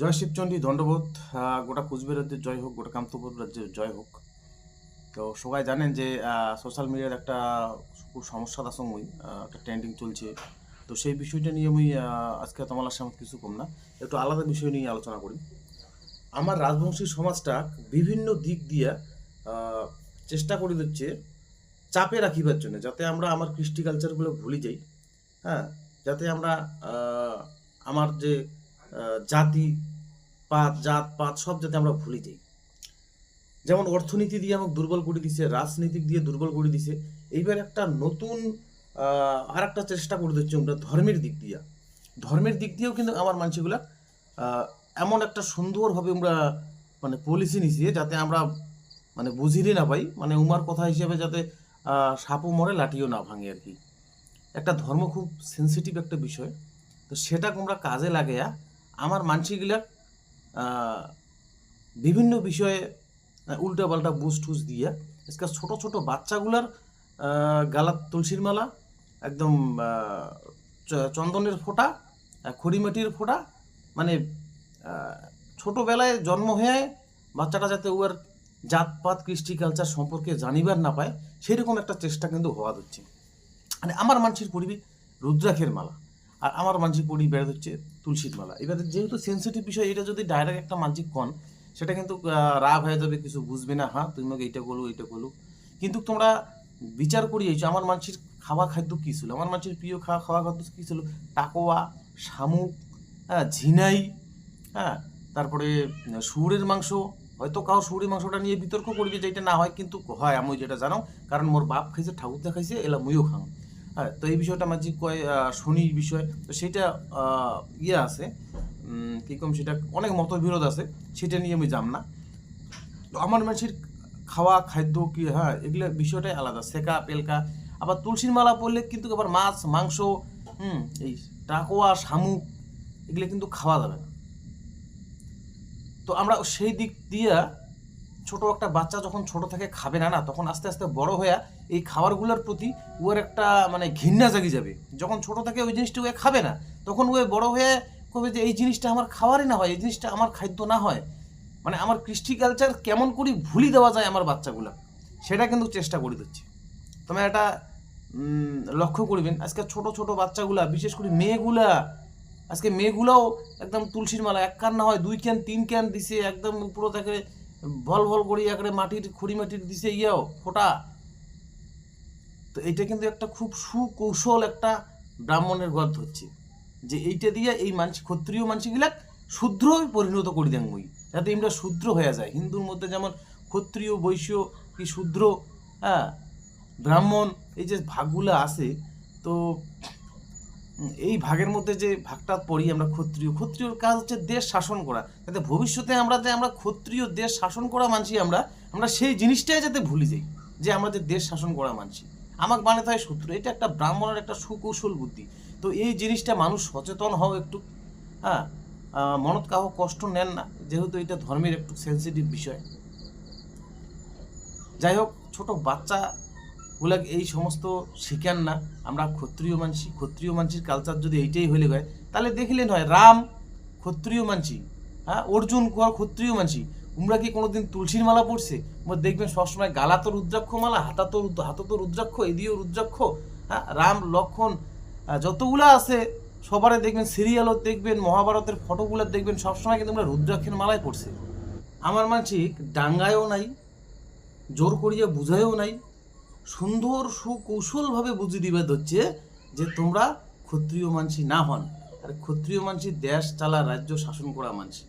জয় শিবচণ্ডী দণ্ডবোধ গোটা কুচবিহার রাজ্যের জয় হোক, গোটা কামতপুর রাজ্যের জয় হোক। তো সবাই জানেন যে সোশ্যাল মিডিয়ার একটা খুব সমস্যা সমস্যার আসময় একটা ট্রেন্ডিং চলছে। তো সেই বিষয়টা নিয়ে আমি আজকে তোমার সামনে কিছু কম না, একটু আলাদা বিষয় নিয়ে আলোচনা করি। আমার রাজবংশী সমাজটা বিভিন্ন দিক দিয়ে চেষ্টা করে দিচ্ছে চাপে রাখিবার জন্য, যাতে আমরা আমার কৃষ্টি কালচারগুলো ভুলে যাই। হ্যাঁ যাতে আমরা আমার যে জাতি পাত জাত পাত সব যাতে আমরা ভুলে যাই। যেমন অর্থনীতি দিয়ে আমাকে দুর্বল করে দিছে, রাজনীতিক দিয়ে দুর্বল করে দিছে, এইবার একটা নতুন আর একটা চেষ্টা করে দিচ্ছে আমরা ধর্মের দিক দিয়ে। ধর্মের দিক দিয়েও কিন্তু আমার মানুষগুলা এমন একটা সুন্দরভাবে আমরা মানে পলিসি নিছি যাতে আমরা মানে বুঝিরই না পাই মানে উমার কথা হিসেবে যাতে সাপও মরে, লাঠিও না ভাঙে আর কি। একটা ধর্ম খুব সেন্সিটিভ একটা বিষয়, তো সেটা আমরা কাজে লাগাইয়া আমার মানসিকগুলা বিভিন্ন বিষয়ে উল্টা পাল্টা বুস টুস দিয়া আজকে ছোট ছোট বাচ্চাগুলার গালাত তুলসীর মালা, একদম চন্দনের ফোঁটা খড়িমাটির ফোঁটা মানে ছোটবেলায় জন্ম হয়ে বাচ্চাটা যাতে ওর জাতপাত, কৃষ্টি কালচার সম্পর্কে জানিবার না পায়, সেরকম একটা চেষ্টা কিন্তু হওয়া হচ্ছে মানে আমার মানসির পরিবি রুদ্রাক্ষের মালা। আর আমার মানসিক পরি বেড়ে হচ্ছে তুলসীর মালা এবারে যেহেতু সেন্সিটিভ বিষয়, এটা যদি ডাইরেক্ট একটা মানসিক কন সেটা কিন্তু রাগ হয়ে যাবে, কিছু বুঝবে না হ্যাঁ তুমি আমাকে এইটা বলো এইটা বলো। কিন্তু তোমরা বিচার করিয়েছো আমার মানসির খাওয়া খাদ্য কী ছিল? আমার মানসির প্রিয় খাওয়া খাওয়া খাদ্য কী ছিল? টাকোয়া, শামুক হ্যাঁ ঝিনাই হ্যাঁ তারপরে শুয়োরের মাংস, হয়তো কাউ শুয়োরের মাংসটা নিয়ে বিতর্ক করবে যে এটা না হয়, কিন্তু হয় আমি যেটা জানো, কারণ মোর বাপ খাইছে ঠাকুর দেখাইছে এলা মুইও খাও হ্যাঁ তো এই বিষয়টা আমার যে কয় শনির বিষয় তো সেটা ইয়ে আছে। উম, কি কম সেটা অনেক মতবিরোধ আছে সেটা নিয়ে আমি যাম না। তো আমার মানুষের খাওয়া খাদ্য কি হ্যাঁ এগুলো বিষয়টাই আলাদা সেকা পেলকা। আবার তুলসীর মালা পড়লে কিন্তু আবার মাছ মাংস হুম এই টাকোয়া শামুক এগুলো কিন্তু খাওয়া যাবে না। তো আমরা সেই দিক দিয়ে ছোট একটা বাচ্চা যখন ছোট থেকে খাবে না না, তখন আস্তে আস্তে বড় হয়ে এই খাবারগুলোর প্রতি ওর একটা মানে ঘৃণা জাগি যাবে। যখন ছোট থেকে ওই জিনিসটা ওয়ে খাবে না, তখন ও বড় হয়ে কবে যে এই জিনিসটা আমার খাওয়ারই না হয়, এই জিনিসটা আমার খাদ্য না হয়। মানে আমার কৃষ্টি কালচার কেমন করে ভুলি দেওয়া যায় আমার বাচ্চাগুলা। সেটা কিন্তু চেষ্টা করে দিচ্ছে। তবে এটা লক্ষ্য করবেন, আজকে ছোট ছোট বাচ্চাগুলা, বিশেষ করে মেয়েগুলা, আজকে মেয়েগুলাও একদম তুলসীর মালা, এক কান না হয় দুই ক্যান তিন ক্যান দিছে, একদম উপরে থেকে ভল ভল করে একবারে মাটির খুঁড়ি মাটির দিছে ইয়েও ফোটা। তো এটা কিন্তু একটা খুব সুকৌশল একটা ব্রাহ্মণের গদ হচ্ছে যে এইটা দিয়ে এই মানসি ক্ষত্রিয় মানসিগুলা শূদ্র পরিণত করে দেন মই, যাতে আমরা শূদ্র হয়ে যায়। হিন্দুর মধ্যে যেমন ক্ষত্রিয়, বৈশ্য কি শূদ্র হ্যাঁ ব্রাহ্মণ, এই যে ভাগগুলো আছে, তো এই ভাগের মধ্যে যে ভাগটা পড়ি আমরা ক্ষত্রিয়, ক্ষত্রিয়র কাজ হচ্ছে দেশ শাসন করা। যাতে ভবিষ্যতে আমরা যে আমরা ক্ষত্রিয় দেশ শাসন করা মানছি আমরা আমরা সেই জিনিসটাই যাতে ভুলে যাই, যে আমরা যে দেশ শাসন করা মানছি। আমাকে বানাতে হয় শত্রু, এটা একটা ব্রাহ্মণের একটা সুকৌশল বুদ্ধি। তো এই জিনিসটা মানুষ সচেতন হও একটু হ্যাঁ? মনত কাহ কষ্ট নেন না, যেহেতু এটা ধর্মের একটু সেন্সিটিভ বিষয়। যাই হোক, ছোট বাচ্চা গুলাকে এই সমস্ত শিখান না, আমরা ক্ষত্রিয় মানসি, ক্ষত্রিয় মানসির কালচার যদি এইটাই হইলে হয়, তাহলে দেখিলেন হয় রাম ক্ষত্রিয় মানসি হ্যাঁ অর্জুন ক্ষত্রিয় মানসি তোমরা কি কোনোদিন তুলসীর মালা পড়ছে দেখবেন সবসময় গালা তো রুদ্রাক্ষ মালা হাতা তো রুদ্র- হাতে তো রুদ্রাক্ষ, এদিও রুদ্রাক্ষ হ্যাঁ রাম, লক্ষণ যতগুলা আছে, সবারে দেখবেন সিরিয়ালও দেখবেন, মহাভারতের ফটোগুলো দেখবেন, সবসময় কিন্তু আমরা রুদ্রাক্ষের মালাই পড়ছে আমার মানসিক ডাঙ্গায়ও নাই, জোর করিয়া বুঝায়ও নাই সুন্দর, সুকৌশলভাবে বুঝিয়ে দিবে হচ্ছে যে তোমরা ক্ষত্রিয় মানসি না হন। আর ক্ষত্রিয় মানসি দেশ, চালা, রাজ্য শাসন করা মানসি।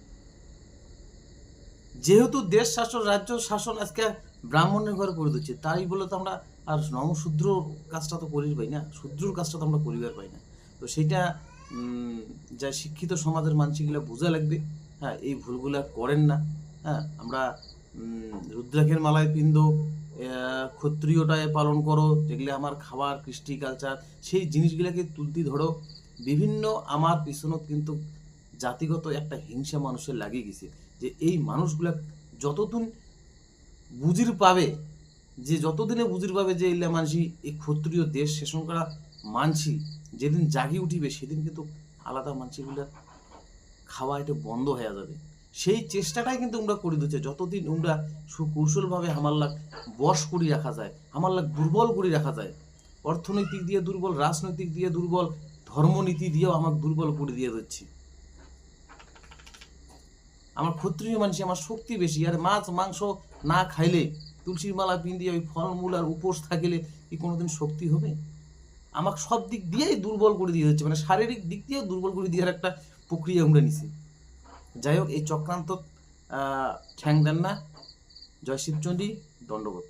যেহেতু দেশ, শাসন, রাজ্য শাসন আজকে ব্রাহ্মণের ঘরে করে দিচ্ছে, তাই বলে তো আমরা আর নমশূদ্র কাজটা তো করির পাই না, শূদ্রর কাজটা তো আমরা করিবার পাই না। তো সেইটা যা শিক্ষিত সমাজের মানসিকগুলো বোঝা লাগবে। হ্যাঁ এই ভুলগুলা করেন না। হ্যাঁ আমরা রুদ্রাক্ষের মালায় পিন্দ ক্ষত্রিয়টায় পালন করো যেগুলো আমার খাবার, কৃষ্টি কালচার সেই জিনিসগুলোকে তুলতি ধরো। বিভিন্ন আমার পিছনত কিন্তু জাতিগত একটা হিংসা মানুষের লাগিয়ে গেছে যে এই মানুষগুলা যতদিন বুজির পাবে, যে যতদিনে বুজির পাবে যে ইল্লা মানসি, এই ক্ষত্রিয় দেশ শাসন করা মানসি যেদিন জাগি উঠিবে, সেদিন কিন্তু আলাদা মানসিগুলা খাওয়া এটা বন্ধ হয়ে যাবে। সেই চেষ্টাটাই কিন্তু আমরা করে দিচ্ছে। যতদিন আমরা সুকৌশলভাবে লাগ বশ করি রাখা যায় লাগ দুর্বল করে রাখা যায়, অর্থনৈতিক দিয়ে দুর্বল, রাজনৈতিক দিয়ে দুর্বল, ধর্মনীতি দিয়েও আমার দুর্বল করে দিয়ে দিচ্ছি। আমার ক্ষত্রিয় মানুষ আমার শক্তি বেশি, আর মাছ, মাংস না খাইলে, তুলসীর মালা পিন্দিয়ে ওই ফলমূল আর উপোস থাকিলে কি কোনোদিন শক্তি হবে? আমাকে সব দিক দিয়েই দুর্বল করে দিয়ে হচ্ছে মানে শারীরিক দিক দিয়েও দুর্বল করে দেওয়ার একটা প্রক্রিয়া আমরা নিছি। যাই হোক এই চক্রান্ত ঠ্যাং দেন না। জয় শিবচণ্ডী দণ্ডবোধ।